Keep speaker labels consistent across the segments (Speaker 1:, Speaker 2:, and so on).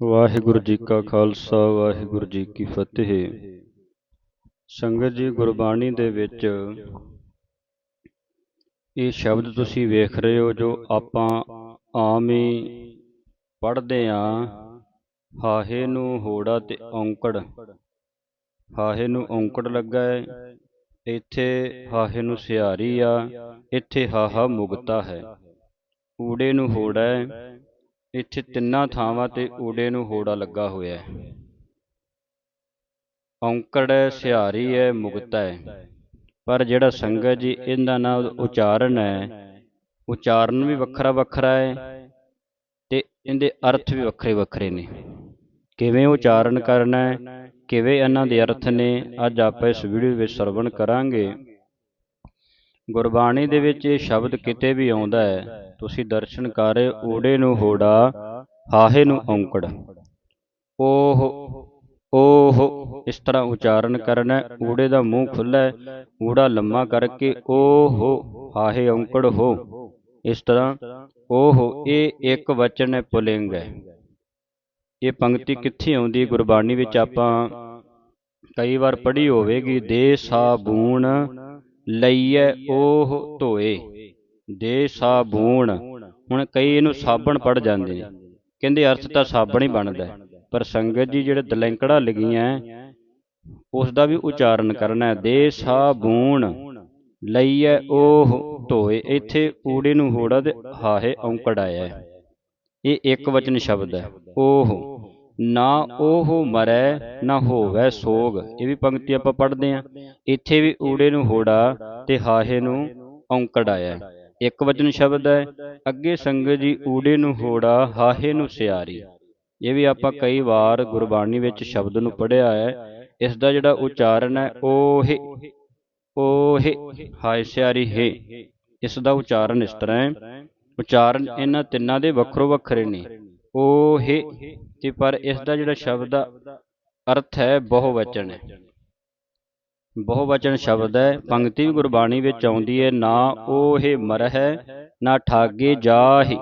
Speaker 1: ਵਾਹਿਗੁਰੂ ਜੀ ਕਾ ਖਾਲਸਾ ਵਾਹਿਗੁਰੂ ਜੀ ਕੀ ਫਤਿਹ। ਸੰਗਤ ਜੀ ਗੁਰਬਾਣੀ ਦੇ ਵਿੱਚ ਇਹ ਸ਼ਬਦ ਤੁਸੀਂ ਵੇਖ ਰਹੇ ਹੋ ਜੋ ਆਪਾਂ ਆਮ ਹੀ ਪੜ੍ਹਦੇ ਆ ਹਾਹੇ ਨੂੰ ਹੋੜਾ ਤੇ ਔਂਕੜ। ਹਾਹੇ ਨੂੰ ਔਂਕੜ ਲੱਗਾ ਹੈ ਇੱਥੇ ਹਾਹੇ ਨੂੰ ਸਿਹਾਰੀ ਆ। ਇੱਥੇ ਹਾਹਾ ਮੁਗਤਾ ਹੈ। ਊੜੇ ਨੂੰ ਹੋੜਾ ਹੈ ਇੱਥੇ ਤਿੰਨਾਂ ਥਾਵਾਂ ਤੇ ਊੜੇ ਨੂੰ ਹੋੜਾ ਲੱਗਾ ਹੋਇਆ ਹੈ। ਔਂਕੜ ਹੈ, ਸਿਹਾਰੀ ਹੈ ਮੁਗਤਾ ਹੈ। ਪਰ ਜਿਹੜਾ ਸੰਗਤ ਜੀ ਇਹਦਾ ਨਾਲ ਉਚਾਰਨ ਹੈ, ਉਚਾਰਨ ਵੀ ਵੱਖਰਾ ਵੱਖਰਾ ਹੈ ਤੇ ਇਹਦੇ ਅਰਥ ਵੀ ਵੱਖਰੇ ਵੱਖਰੇ ਨੇ। ਕਿਵੇਂ ਉਚਾਰਨ ਕਰਨਾ ਹੈ, ਕਿਵੇਂ ਇਹਨਾਂ ਦੇ ਅਰਥ ਨੇ, ਅੱਜ ਆਪਾਂ ਇਸ ਵੀਡੀਓ ਵਿੱਚ ਸਰਵਣ ਕਰਾਂਗੇ। ਗੁਰਬਾਣੀ ਦੇ ਵਿੱਚ ਇਹ ਸ਼ਬਦ ਕਿਤੇ ਵੀ ਆਉਂਦਾ ਹੈ ਤੁਸੀਂ ਦਰਸ਼ਨ ਕਰ ਊੜੇ ਨੂੰ ਹੋੜਾ ਹਾਹੇ ਨੂੰ ਔਂਕੜ। ਓਹ ਓਹ ਇਸ ਤਰ੍ਹਾਂ ਉਚਾਰਨ ਕਰਨਾ ਊੜੇ ਦਾ ਮੂੰਹ ਖੁੱਲਾ ਹੈ ਊੜਾ ਲੰਮਾ ਕਰਕੇ ਓਹ ਹਾਹੇ ਔਂਕੜ ਹੋ। ਇਸ ਤਰ੍ਹਾਂ ਓਹ ਇਹ ਇੱਕ ਵਚਨ ਹੈ ਪੁਲਿੰਗ ਹੈ। ਇਹ ਪੰਕਤੀ ਕਿੱਥੇ ਆਉਂਦੀ ਗੁਰਬਾਣੀ ਵਿੱਚ ਆਪਾਂ? ਕਈ ਵਾਰ ਪੜ੍ਹੀ ਹੋਵੇਗੀ ਦੇ ਸਾਬੂਣ ਲਈਐ ਓਹ ਧੋਏ। ਦੇ ਸਾਬੂਣ। ਹੁਣ ਕਈ ਇਹਨੂੰ ਸਾਬਣ ਪੜ ਜਾਂਦੇ ਨੇ। ਕਹਿੰਦੇ ਅਰਥ ਤਾਂ ਸਾਬਣ ਹੀ ਬਣਦਾ ਪਰ ਸੰਗਤ ਜੀ ਜਿਹੜੇ ਦਲੈਂਕੜਾ ਲਿਖੀਆਂ ਉਸ ਦਾ ਵੀ ਉਚਾਰਨ ਕਰਨਾ ਹੈ। ਦੇ ਸਾਬੂਣ। ਲਈਐ ਓਹ ਧੋਏ। ਇੱਥੇ ਊੜੇ ਨੂੰ ਹੋੜਾ ਤੇ ਹਾਹੇ ਔਂਕੜ ਆਇਆ ਇਹ ਇੱਕ ਵਚਨ ਸ਼ਬਦ ਹੈ। ਓਹ ਨਾ ਉਹ ਮਰੈ, ਨਾ ਹੋਵੇ ਸੋਗ। ਇਹ ਵੀ ਪੰਕਤੀ ਆਪਾਂ ਪੜ੍ਹਦੇ ਆਂ ਇੱਥੇ ਵੀ ਊੜੇ ਨੂੰ ਹੋੜਾ ਤੇ ਹਾਹੇ ਨੂੰ ਔਂਕੜ ਆਇਆ ਇੱਕ ਵਚਨ ਸ਼ਬਦ ਹੈ, ਅੱਗੇ ਸੰਗਤ ਜੀ ਊੜੇ ਨੂੰ ਹੋੜਾ, ਹਾਹੇ ਨੂੰ ਸਿਆਰੀ। ਇਹ ਵੀ ਆਪਾਂ ਕਈ ਵਾਰ ਗੁਰਬਾਣੀ ਵਿੱਚ ਸ਼ਬਦ ਨੂੰ ਪੜ੍ਹਿਆ ਹੈ। ਇਸ ਦਾ ਜਿਹੜਾ ਉਚਾਰਨ ਹੈ ਓਹੇ ਓਹੇ ਹਾਏ ਸਿਆਰੀ ਹੈ। ਇਸ ਦਾ ਉਚਾਰਨ ਇਸ ਤਰ੍ਹਾਂ ਹੈ। ਉਚਾਰਨ ਇਹਨਾਂ ਤਿੰਨਾਂ ਦੇ ਵੱਖਰੋ ਵੱਖਰੇ ਨੇ। ਓਹੇ ਤੇ ਪਰ ਇਸ ਦਾ ਜਿਹੜਾ ਸ਼ਬਦ ਦਾ ਅਰਥ ਹੈ ਬਹੁਵਚਨ ਹੈ। ਬਹੁਵਚਨ ਸ਼ਬਦ ਹੈ, ਪੰਕਤੀ ਵੀ ਗੁਰਬਾਣੀ ਵਿੱਚ ਆਉਂਦੀ ਹੈ, ਨਾ ਓਹੇ ਮਰਹਿ, ਨਾ ਠਾਗੇ ਜਾਹੇ।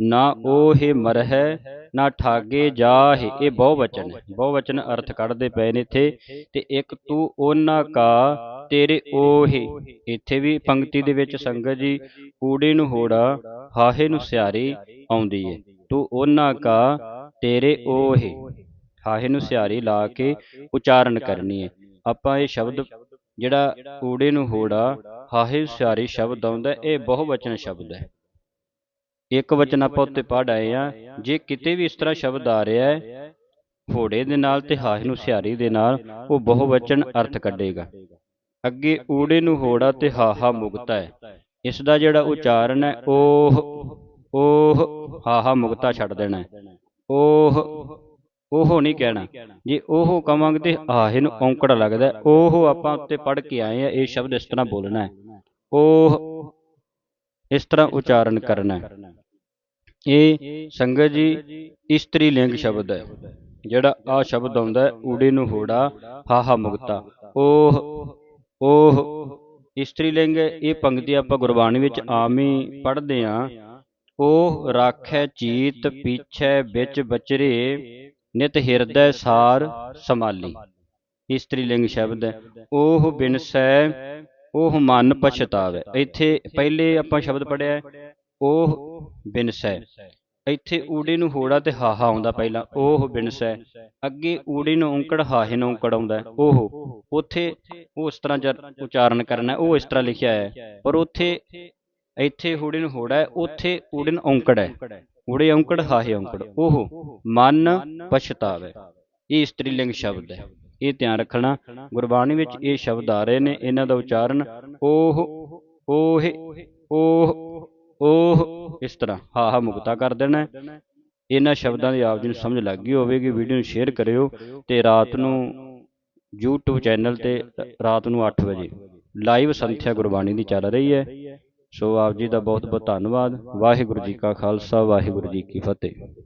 Speaker 1: ਨਾ ਓਹੇ ਮਰਹਿ, ਨਾ ਠਾਗੇ ਜਾਹੇ। ਇਹ ਬਹੁਵਚਨ ਹੈ। ਬਹੁਵਚਨ ਅਰਥ ਕੱਢਦੇ ਪਏ ਨੇ ਇੱਥੇ ਤੇ ਇੱਕ ਤੂੰ ਉਹਨਾਂ ਕਾ, ਤੇਰੇ ਓਹੇ ਇੱਥੇ ਵੀ ਪੰਕਤੀ ਦੇ ਵਿੱਚ ਸੰਗਤ ਜੀ ਊੜੇ ਨੂੰ ਹੋੜਾ, ਹਾਹੇ ਨੂੰ ਸਿਆਰੀ ਆਉਂਦੀ ਹੈ। ਤੂੰ ਉਹਨਾਂ ਕਾ ਤੇਰੇ ਓਹੇ ਹਾਹੇ ਨੂੰ ਸਿਆਰੀ ਲਾ ਕੇ ਉਚਾਰਨ ਕਰਨੀ ਹੈ। ਆਪਾਂ ਇਹ ਸ਼ਬਦ ਜਿਹੜਾ ਊੜੇ ਨੂੰ ਹੋੜਾ ਹਾਹੇ ਸਿਆਰੀ ਸ਼ਬਦ ਆਉਂਦਾ ਇਹ ਬਹੁਵਚਨ ਸ਼ਬਦ ਹੈ। ਇੱਕ ਵਚਨ ਆਪਾਂ ਉੱਤੇ ਪੜ ਆਏ ਆ ਜੇ ਕਿਤੇ ਵੀ ਇਸ ਤਰ੍ਹਾਂ ਸ਼ਬਦ ਆ ਰਿਹਾ ਹੈ ਹੋੜੇ ਦੇ ਨਾਲ ਤੇ ਹਾਹੇ ਨੂੰ ਸਿਆਰੀ ਦੇ ਨਾਲ ਉਹ ਬਹੁਵਚਨ ਅਰਥ ਕੱਢੇਗਾ। ਅੱਗੇ ਊੜੇ ਨੂੰ ਹੋੜਾ ਤੇ ਹਾਹਾ ਮੁਕਤਾ ਹੈ। ਇਸ ਦਾ ਜਿਹੜਾ ਉਚਾਰਨ ਹੈ ਓਹ ਓਹ ਹਾਹਾ ਮੁਕਤਾ ਛੱਡ ਦੇਣਾ। ਹੈ ਉਹ ਨਹੀਂ ਕਹਿਣਾ। ਜੇ ਉਹ ਕਵਾਂਗੇ ਤੇ ਆਹੇ ਨੂੰ ਔਂਕੜ ਲੱਗਦਾ ਉਹ ਆਪਾਂ ਉੱਤੇ ਪੜ ਕੇ ਆਏ ਆ ਇਹ ਸ਼ਬਦ ਇਸ ਤਰ੍ਹਾਂ ਬੋਲਣਾ ਹੈ। ਉਹ ਇਸ ਤਰ੍ਹਾਂ ਉਚਾਰਨ ਕਰਨਾ ਹੈ। ਇਹ ਸੰਗਤ ਜੀ ਇਸਤਰੀ ਲਿੰਗ ਸ਼ਬਦ ਹੈ। ਜਿਹੜਾ ਆ ਸ਼ਬਦ ਆਉਂਦਾ ਊੜੇ ਨੂੰ ਹੋੜਾ, ਹਾਹਾ ਮੁਕਤਾ। ਉਹ ਉਹ ਇਸਤਰੀ ਲਿੰਗ, ਇਹ ਪੰਕਤੀ ਆਪਾਂ ਗੁਰਬਾਣੀ ਵਿੱਚ ਆਮ ਹੀ ਪੜ੍ਹਦੇ ਆ ਉਹ ਰਾਖੈ ਚੀਤ ਪੀਛੈ ਵਿੱਚ ਬਚਰੇ, ਨਿਤ ਹਿਰਦੈ ਸਾਰ ਸਮਾਲੀ ਇਸਤਰੀ ਲਿੰਗ ਸ਼ਬਦ ਹੈ ਉਹ ਬਿਨਸੈ ਉਹ ਮਨ ਪਛਤਾਵੇ। ਇੱਥੇ ਪਹਿਲੇ ਆਪਾਂ ਸ਼ਬਦ ਪੜਿਆ ਉਹ ਬਿਨਸੈ। ਇੱਥੇ ਊੜੇ ਨੂੰ ਹੋੜਾ ਤੇ ਹਾਹਾ ਆਉਂਦਾ ਪਹਿਲਾਂ ਉਹ ਬਿਨਸੈ। ਅੱਗੇ ਊੜੇ ਨੂੰ ਔਂਕੜ, ਹਾਹੇ ਨੂੰ ਔਂਕੜ ਆਉਂਦਾ ਉਹ ਉੱਥੇ ਉਹ ਇਸ ਤਰ੍ਹਾਂ ਉਚਾਰਨ ਕਰਨਾ, ਉਹ ਇਸ ਤਰ੍ਹਾਂ ਲਿਖਿਆ ਹੈ, ਪਰ ਉੱਥੇ ਇੱਥੇ ਊੜੇ ਨੂੰ ਹੋੜਾ ਹੈ ਉੱਥੇ ਊੜੇ ਨੂੰ ਔਂਕੜ। ਹੈ ਊੜੇ ਔਂਕੜ ਹਾਹੇ ਔਂਕੜ। ਉਹ ਮਨ ਪਛਤਾਵੇ। ਇਹ ਇਸਤਰੀ ਲਿੰਗ ਸ਼ਬਦ ਹੈ। ਇਹ ਧਿਆਨ ਰੱਖਣਾ। ਗੁਰਬਾਣੀ ਵਿੱਚ ਇਹ ਸ਼ਬਦ ਆ ਰਹੇ ਨੇ ਇਹਨਾਂ ਦਾ ਉਚਾਰਨ। ਉਹ ਓਹੇ ਉਹ ਉਹ ਇਸ ਤਰ੍ਹਾਂ ਹਾਹਾ ਮੁਕਤਾ ਕਰ ਦੇਣਾ। ਇਹਨਾਂ ਸ਼ਬਦਾਂ ਦੀ ਆਪ ਜੀ ਨੂੰ ਸਮਝ ਲੱਗ ਗਈ ਹੋਵੇਗੀ। ਵੀਡੀਓ ਨੂੰ ਸ਼ੇਅਰ ਕਰਿਓ ਤੇ ਰਾਤ ਨੂੰ YouTube ਚੈਨਲ ਤੇ ਰਾਤ ਨੂੰ 8 ਵਜੇ। ਲਾਈਵ ਸੰਥਿਆ ਗੁਰਬਾਣੀ ਦੀ ਚੱਲ ਰਹੀ ਹੈ। ਸੋ ਆਪ ਜੀ ਦਾ ਬਹੁਤ ਬਹੁਤ ਧੰਨਵਾਦ। ਵਾਹਿਗੁਰੂ ਜੀ ਕਾ ਖਾਲਸਾ, ਵਾਹਿਗੁਰੂ ਜੀ ਕੀ ਫਤਿਹ।